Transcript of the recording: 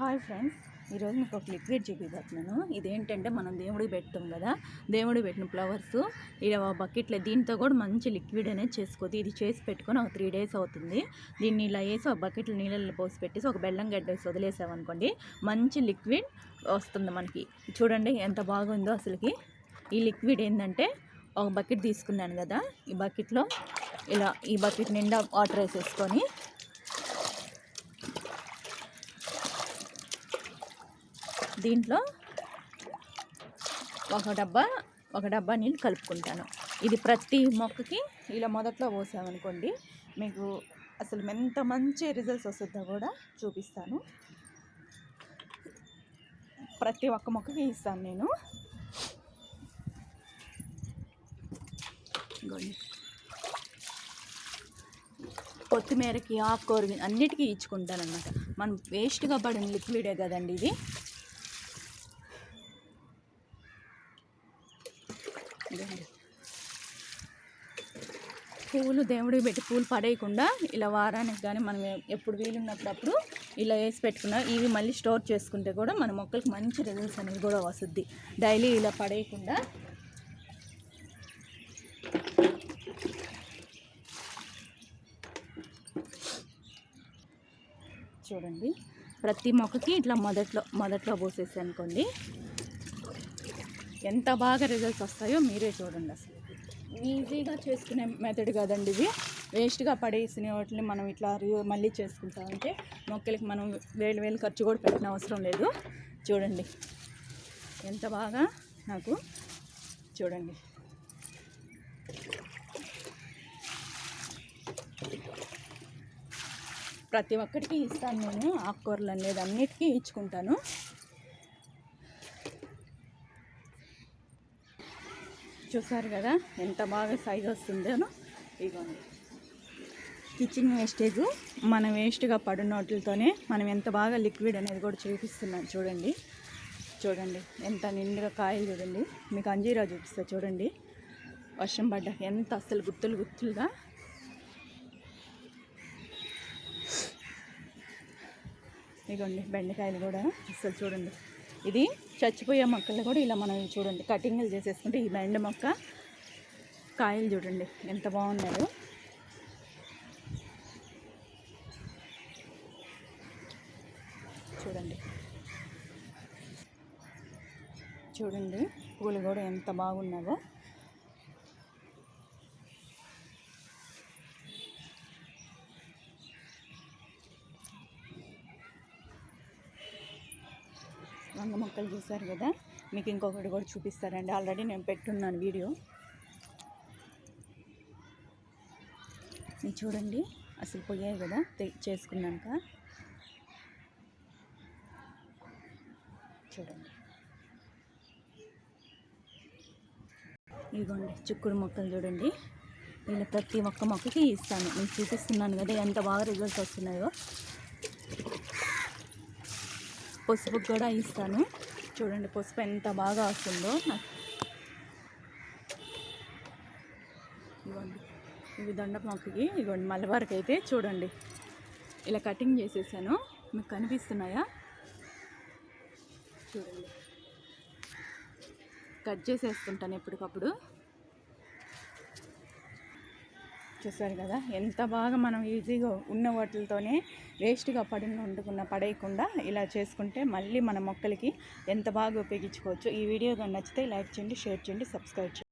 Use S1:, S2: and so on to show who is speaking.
S1: Hi friends. ఈరోజు మీకు ఒక లిక్విడ్ చూపిస్తున్నాను ఇదేంటంటే మనం దేవుడికి పెడతాం కదా. దేవుడికి పెట్టిన ఫ్లవర్స్ ఇలా బకెట్లో దీంతో కూడా మంచి లిక్విడ్ అనేది చేసుకోవద్దు ఇది చేసి పెట్టుకొని ఒక త్రీ డేస్ అవుతుంది. దీన్ని ఇలా వేసి ఒక బకెట్లో నీళ్ళల్లో పోసి పెట్టేసి ఒక బెల్లం గడ్డ వేసి వదిలేసామనుకోండి మంచి లిక్విడ్ వస్తుంది మనకి. చూడండి ఎంత బాగుందో అసలుకి. ఈ లిక్విడ్ ఏంటంటే ఒక బకెట్ తీసుకున్నాను కదా. ఈ బకెట్లో ఇలా ఈ బకెట్ నిండా వాటర్ వేసేసుకొని దీంట్లో ఒక డబ్బా ఒక డబ్బా నీళ్ళు కలుపుకుంటాను. ఇది ప్రతి మొక్కకి ఇలా మొదట్లో పోసామనుకోండి మీకు అసలు ఎంత మంచి రిజల్ట్స్ వస్తుందో కూడా చూపిస్తాను. ప్రతి ఒక్క మొక్కకి ఇస్తాను నేను. కొత్తిమీరకి ఆకుకూర అన్నిటికీ ఇచ్చుకుంటాను అనమాట మనం వేస్ట్గా పడిన లిక్విడే కదండి ఇది. పువ్వులు దేవుడికి పెట్టి పూలు పడేయకుండా ఇలా వారానికి కానీ మనం ఎప్పుడు వీలున్నప్పుడప్పుడు ఇలా వేసి పెట్టుకున్నా ఇవి మళ్ళీ స్టోర్ చేసుకుంటే కూడా మన మొక్కలకి మంచి రిజల్ట్స్ అనేది కూడా వస్తుంది. డైలీ ఇలా పడేయకుండా చూడండి. ప్రతి మొక్కకి ఇట్లా మొదట్లో మొదట్లో పోసేసి అనుకోండి. ఎంత బాగా రిజల్ట్స్ వస్తాయో మీరే చూడండి అసలు. ఈజీగా చేసుకునే మెథడ్ కదండి ఇది. వేస్ట్గా పడేసిన వాటిని మనం ఇట్లా మళ్ళీ చేసుకుంటామంటే మొక్కలకి మనం వేలు వేలు ఖర్చు కూడా పెట్టిన అవసరం లేదు. చూడండి. ఎంత బాగా నాకు చూడండి. ప్రతి ఒక్కరికి ఇస్తాను నేను ఆకుకూరలు అనేది అన్నిటికీ ఇచ్చుకుంటాను. చూసారు కదా ఎంత బాగా సైజ్ వస్తుందో ఇదిగోండి. కిచెన్ వేస్టేజ్ మనం వేస్ట్గా పడిన వాటితోనే మనం ఎంత బాగా లిక్విడ్ అనేది కూడా చూపిస్తున్నాం. చూడండి. చూడండి ఎంత నిండుగా కాయలు చూడండి. మీకు అంజీరా చూపిస్తా చూడండి. వర్షం పడ్డ ఎంత అసలు గుత్తులు గుత్తులుగా. ఇదిగోండి బెండకాయలు కూడా అసలు చూడండి. ఇది చచ్చిపోయే మొక్కలు కూడా ఇలా మనం చూడండి. కటింగ్లు చేసేసుకుంటే ఈ బెండ మొక్క కాయలు చూడండి ఎంత బాగున్నాయో. చూడండి. చూడండి పూలు కూడా ఎంత బాగున్నావో. వంగ మొక్కలు చూసారు కదా మీకు ఇంకొకటి కూడా చూపిస్తారండి. ఆల్రెడీ నేను పెట్టున్నాను వీడియో. చూడండి అసలు పోయాయి కదా చేసుకున్నాక. చూడండి. ఇదిగోండి చిక్కుడు మొక్కలు చూడండి. నేను ప్రతి ఒక్క మొక్కకి ఇస్తాను. నేను చూపిస్తున్నాను కదా ఎంత బాగా రిజల్ట్స్ వస్తున్నాయో. పసుపు కూడా ఇస్తాను. చూడండి పసుపు ఎంత బాగా వస్తుందో. ఇవ్వండి. ఇవి దండ మొక్కకి ఇవ్వండి. మలబార్కి అయితే చూడండి. ఇలా కటింగ్ చేసేసాను. మీకు కనిపిస్తున్నాయా? చూడండి. కట్ చేసేస్తుంటాను ఎప్పటికప్పుడు. చూసారు కదా? ఎంత బాగా మనం ఈజీగా ఉన్న వాటితోనే వేస్ట్గా పడిన వండుకున్న పడేయకుండా ఇలా చేసుకుంటే మళ్ళీ మన మొక్కలకి ఎంత బాగా ఉపయోగించుకోవచ్చు. ఈ వీడియో కానీ నచ్చితే లైక్ చేయండి షేర్ చేయండి సబ్స్క్రైబ్ చేయండి.